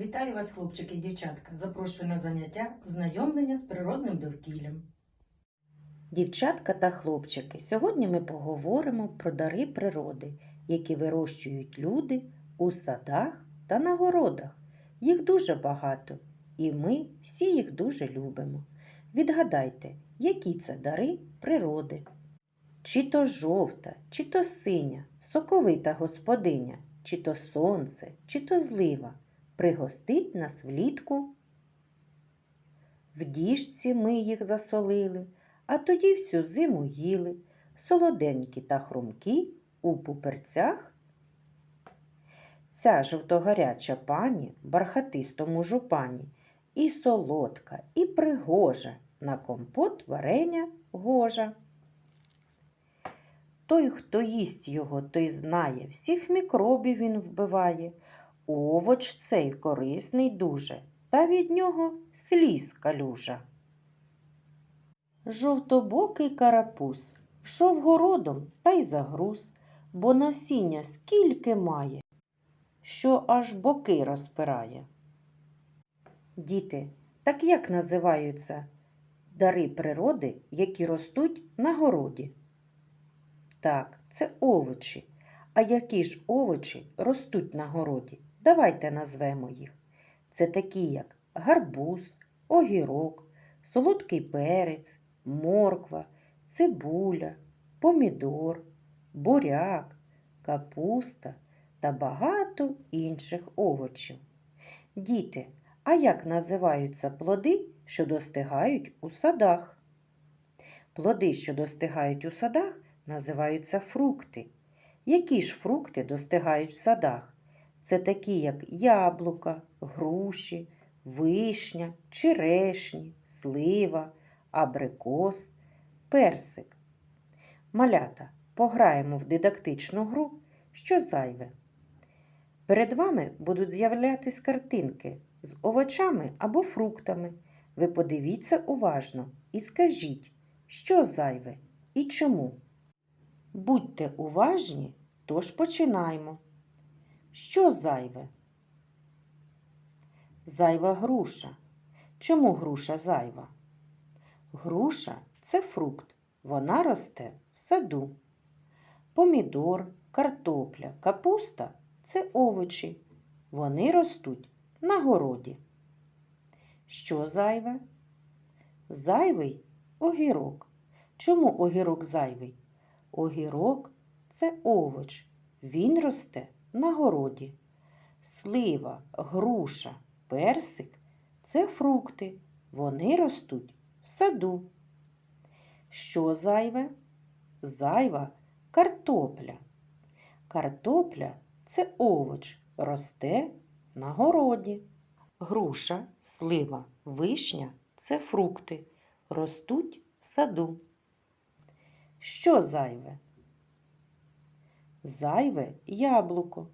Вітаю вас, хлопчики і дівчатка. Запрошую на заняття ознайомлення з природним довкіллям. Дівчатка та хлопчики, сьогодні ми поговоримо про дари природи, які вирощують люди у садах та на городах. Їх дуже багато, і ми всі їх дуже любимо. Відгадайте, які це дари природи? Чи то жовта, чи то синя, соковита господиня, чи то сонце, чи то злива пригостить нас влітку. В діжці ми їх засолили, а тоді всю зиму їли, солоденькі та хрумкі у пуперцях. Ця жовтогаряча пані бархатистому жупані і солодка, і пригожа, на компот варення гожа. Той, хто їсть його, той знає, всіх мікробів він вбиває. Овоч цей корисний дуже, та від нього сліз калюжа. Жовтобокий карапуз шов городом та й загруз, бо насіння скільки має, що аж боки розпирає. Діти, так як називаються дари природи, які ростуть на городі? Так, це овочі. А які ж овочі ростуть на городі? Давайте назвемо їх. Це такі, як гарбуз, огірок, солодкий перець, морква, цибуля, помідор, буряк, капуста та багато інших овочів. Діти, а як називаються плоди, що достигають у садах? Плоди, що достигають у садах, називаються фрукти. Які ж фрукти достигають в садах? Це такі, як яблука, груші, вишня, черешні, слива, абрикос, персик. Малята, пограємо в дидактичну гру, що зайве. Перед вами будуть з'являтись картинки з овочами або фруктами. Ви подивіться уважно і скажіть, що зайве і чому. Будьте уважні, тож починаємо. Що зайве? Зайва груша. Чому груша зайва? Груша це фрукт. Вона росте в саду. Помідор, картопля, капуста це овочі. Вони ростуть на городі. Що зайве? Зайвий огірок. Чому огірок зайвий? Огірок це овоч. Він росте на городі. Слива, груша, персик це фрукти. Вони ростуть в саду. Що зайве? Зайва картопля. Картопля це овоч, росте на городі. Груша, слива, вишня це фрукти, ростуть в саду. Що зайве? Зайве яблуко.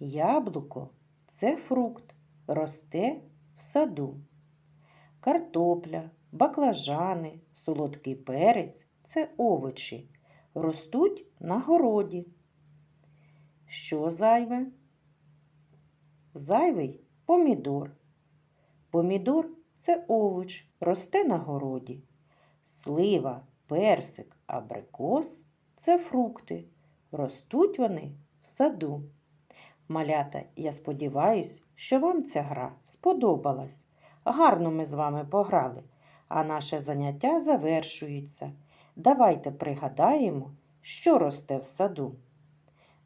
Яблуко це фрукт, росте в саду. Картопля, баклажани, солодкий перець це овочі, ростуть на городі. Що зайве? Зайвий помідор. Помідор це овоч, росте на городі. Слива, персик, абрикос це фрукти. Ростуть вони в саду. Малята, я сподіваюсь, що вам ця гра сподобалась. Гарно ми з вами пограли, а наше заняття завершується. Давайте пригадаємо, що росте в саду.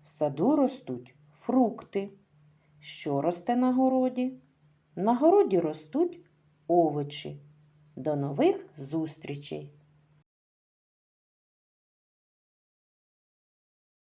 В саду ростуть фрукти. Що росте на городі? На городі ростуть овочі. До нових зустрічей!